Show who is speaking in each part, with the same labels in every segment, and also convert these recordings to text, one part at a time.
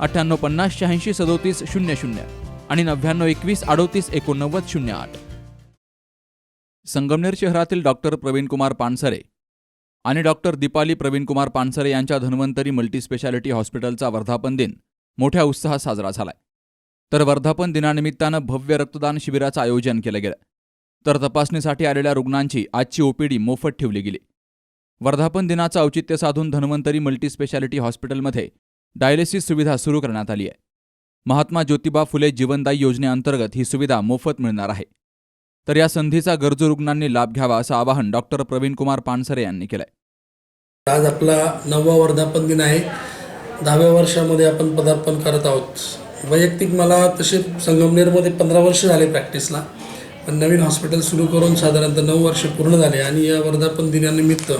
Speaker 1: अठ्ठ्याण्णव पन्नास शहाऐंशी सदोतीस शून्य शून्य आणि नव्याण्णव एकवीस अडोतीस एकोणनव्वद शून्य आठ. संगमनेर शहरातील डॉक्टर प्रवीणकुमार पानसरे आणि डॉक्टर दीपाली प्रवीणकुमार पानसरे यांच्या धन्वंतरी मल्टीस्पेशालिटी हॉस्पिटलचा वर्धापन दिन मोठ्या उत्साहात साजरा झालाय. तर वर्धापन दिनानिमित्तानं भव्य रक्तदान शिबिराचं आयोजन केलं गेलं. तर तपासणीसाठी आलेल्या रुग्णांची आजची ओपीडी मोफत ठेवली गेली. वर्धापन दिनाचं औचित्य साधून धन्वंतरी मल्टीस्पेशालिटी हॉस्पिटलमध्ये डायलिसिस सुविधा सुरू करण्यात आली आहे. महात्मा ज्योतिबा फुले जीवनदायी योजनेअंतर्गत ही सुविधा मोफत मिळणार आहे. तर या संधीचा गरजू रुग्णांनी लाभ घ्यावा असं आवाहन डॉक्टर प्रवीणकुमार पानसरे यांनी केलंय.
Speaker 2: आज आपला नववा वर्धापन दिन आहे. दहाव्या वर्षामध्ये आपण पदार्पण करत आहोत. वैयक्तिक मला तसे संगमनेरमध्ये पंधरा वर्ष झाले प्रॅक्टिसला पण नवीन हॉस्पिटल सुरू करून साधारणतः नऊ वर्ष पूर्ण झाले आणि या वर्धापन दिनानिमित्त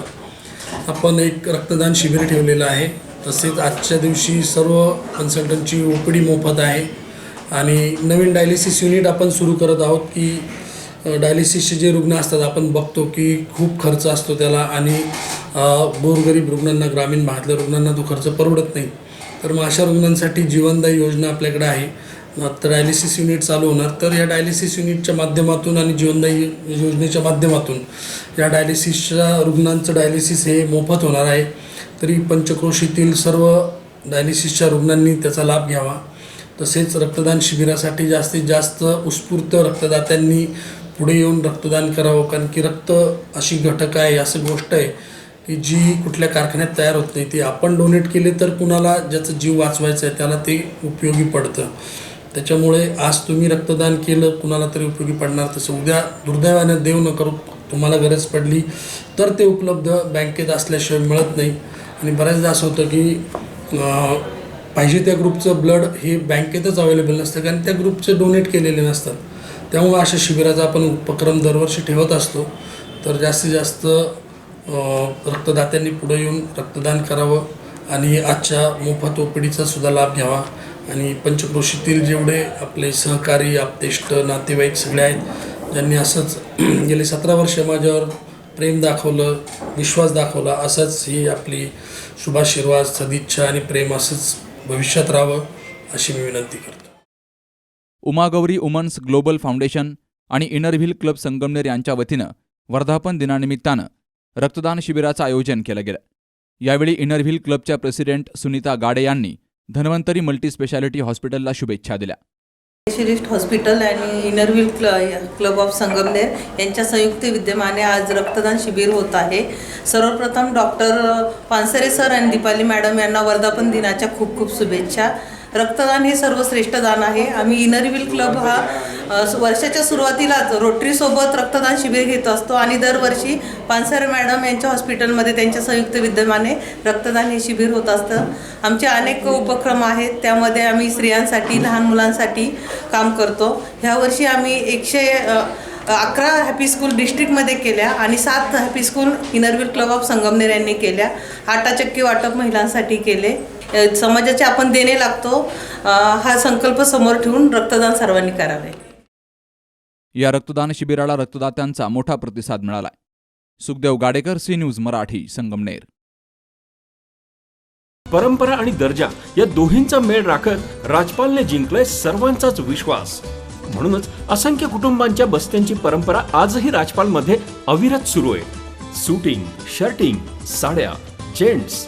Speaker 2: आपण एक रक्तदान शिबिर ठेवलेलं आहे. तसेच आजच्या दिवशी सर्व कन्सल्टंटची ओ पी डी मोफत आहे. आणि नवीन डायलिसिस युनिट आपण सुरू करत आहोत की डायलिसिसचे जे रुग्ण असतात आपण बघतो की खूप खर्च असतो त्याला आणि गोरगरीब रुग्णांना ग्रामीण भागातल्या रुग्णांना तो खर्च परवडत नाही. तर मग अशा रुग्णांसाठी जीवनदायी योजना आपल्याकडे आहे. तर डायलिसिस युनिट चालू होणार. तर या डायलिसिस युनिटच्या माध्यमातून आणि जीवनदायी योजनेच्या माध्यमातून या डायलिसिसच्या रुग्णांचं डायलिसिस हे मोफत होणार आहे. तरी पंचक्रोशीतील सर्व डायलिसिसच्या रुग्णांनी त्याचा लाभ घ्यावा. तसेच रक्तदान शिबिरासाठी जास्तीत जास्त उत्स्फूर्त रक्तदात्यांनी पुढे येऊन रक्तदान करावं कारण की रक्त अशी घटक आहे असं गोष्ट आहे की जी कुठल्या कारखान्यात तयार होत नाही. ती आपण डोनेट केले तर कुणाला ज्याचा जीव वाचवायचा आहे त्याला ते उपयोगी पडतं. त्याच्यामुळे आज तुम्ही रक्तदान केलं कुणाला तरी उपयोगी पडणार तसं उद्या दुर्दैवाने देव न करू तुम्हाला गरज पडली तर ते उपलब्ध बँकेत असल्याशिवाय मिळत नाही. आणि बऱ्याचदा असं होतं की पाहिजे त्या ग्रुपचं ब्लड हे बँकेतच अवेलेबल नसतं कारण त्या ग्रुपचे डोनेट केलेले नसतात. त्यामुळे अशा शिबिराचा आपण उपक्रम दरवर्षी ठेवत असतो. तर जास्तीत जास्त रक्तदात्यांनी पुढे येऊन रक्तदान करावं आणि आजच्या मोफत ओपीडीचा सुद्धा लाभ घ्यावा. आणि पंचक्रोशीतील जेवढे आपले सहकारी आपतेष्ट नातेवाईक सगळे आहेत ज्यांनी असंच गेले सतरा वर्ष माझ्यावर प्रेम दाखवलं विश्वास दाखवला असंच ही आपली शुभाशीर्वाद सदिच्छा आणि प्रेम असंच भविष्यात राहावं अशी मी विनंती करतो.
Speaker 1: उमागौरी वुमन्स ग्लोबल फाउंडेशन आणि इनरव्हिल क्लब संगमनेर यांच्या वतीनं वर्धापन दिनानिमित्तानं रक्तदान शिबिराचं आयोजन केलं गेलं. यावेळी इनरव्हिल क्लबच्या प्रेसिडेंट सुनीता गाडे यांनी धन्वंतरी मल्टीस्पेशालिटी हॉस्पिटलला शुभेच्छा दिल्या.
Speaker 3: स्पेशलिस्ट हॉस्पिटल आणि इनरव्हील क्ल क्लब ऑफ संगमनेर यांच्या संयुक्त विद्यमाने आज रक्तदान शिबिर होत आहे. सर्वप्रथम डॉक्टर पानसरे सर आणि दीपाली मॅडम यांना वर्धापन दिनाच्या खूप खूप शुभेच्छा. रक्तदान हे सर्वश्रेष्ठ दान आहे. आम्ही इनरविल क्लब हा वर्षाच्या सुरुवातीलाच रोटरीसोबत रक्तदान शिबिर घेत असतो आणि दरवर्षी पानसरे मॅडम यांच्या हॉस्पिटलमध्ये त्यांच्या संयुक्त विद्यमाने रक्तदान हे शिबिर होत असतं. आमचे अनेक उपक्रम आहेत. त्यामध्ये आम्ही स्त्रियांसाठी लहान मुलांसाठी काम करतो. ह्या वर्षी आम्ही एकशे अकरा हॅपी स्कूल डिस्ट्रिक्टमध्ये केल्या आणि सात happy school Inner Wheel club of Sangamner यांनी केल्या. आटाचक्की वाटप महिलांसाठी केले. समाजाचे आपण देणे लागतो. हा संकल्प समोर ठेवून रक्तदान सर्वांनी करावे.
Speaker 1: या रक्तदान शिबिराला रक्तदात्यांचा मोठा प्रतिसाद मिळालाय. Sukhdev Gadekar C news Marathi Sangamner.
Speaker 4: परंपरा आणि दर्जा या दोन्हींचा मेळ राखत राजपालने जिंकलाय सर्वांचाच विश्वास. म्हणूनच असंख्य कुटुंबांच्या बस्त्यांची परंपरा आजही राजपालमध्ये अविरत सुरू आहे. सुटिंग शर्टिंग साड्या जेंट्स